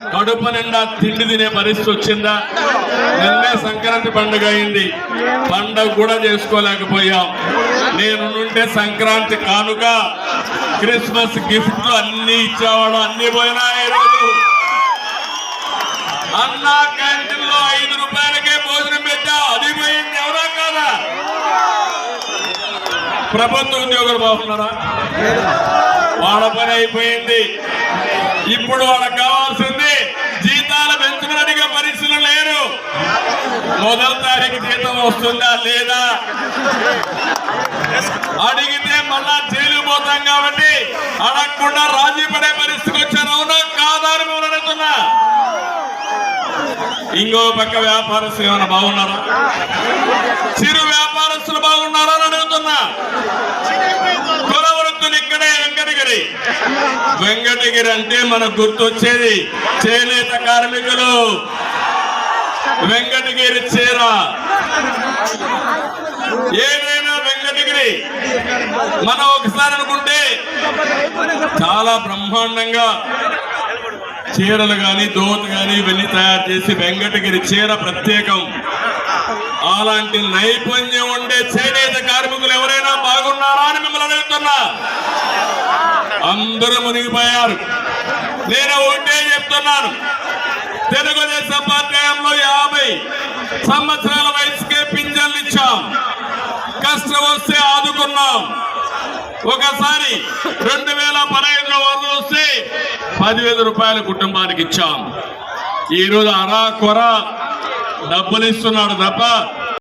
కడుపు నిండా తిండి తినే పరిస్థితి వచ్చిందా? నిన్నే సంక్రాంతి పండుగ అయింది. పండుగ కూడా చేసుకోలేకపోయాం. నేను నుండే సంక్రాంతి కానుక క్రిస్మస్ గిఫ్ట్లు అన్ని ఇచ్చేవాడు అన్ని పోయినా ఈరోజు. అన్నా క్యాంటీన్లో ఐదు రూపాయలకే భోజనం పెట్టా అది పోయింది ఎవరా కాదా? ప్రభుత్వ ఉద్యోగులు బాగున్నారా? వాళ్ళ పని అయిపోయింది. ఇప్పుడు వాళ్ళకి కావాల్సింది మొదటి తారీఖు జీతం వస్తుందా లేదా? అడిగితే మళ్ళా జైలు పోతాం కాబట్టి అడగకుండా రాజీ పడే పరిస్థితికి వచ్చాను. అవునా? కాదా అని మిమ్మల్ని అడుగుతున్నా. ఇంకో పక్క వ్యాపారస్తులు ఏమైనా బాగున్నారా? చిరు వ్యాపారస్తులు బాగున్నారా అని అడుగుతున్నా. ఇక్కడే వెంకటగిరి. వెంకటగిరి అంటే మనకు గుర్తొచ్చేది చేనేత కార్మికులు. వెంకట వెంకటగిరి చీర. ఏదైనా వెంకటగిరి మనం ఒకసారి అనుకుంటే చాలా బ్రహ్మాండంగా చీరలు కానీ దోత కానీ ఇవన్నీ తయారు చేసి వెంకటగిరి చీర ప్రత్యేకం. అలాంటి నైపుణ్యం ఉండే చేనేత కార్మికులు ఎవరైనా బాగున్నారా అని మిమ్మల్ని అడుగుతున్నా. అందరూ మునిగిపోయారు. నేను ఒకటే చెప్తున్నాను. తెలుగుదేశం పార్టీ యాభై సంవత్సరాల వయసుకే పింజల్ని ఇచ్చాం. కష్టం వస్తే ఆదుకున్నాం. ఒకసారి రెండు వేల పదహైదులో వరకు వస్తే పదివేల రూపాయల కుటుంబానికి ఇచ్చాం. ఈరోజు అరా కొర డబ్బులు ఇస్తున్నాడు తప్ప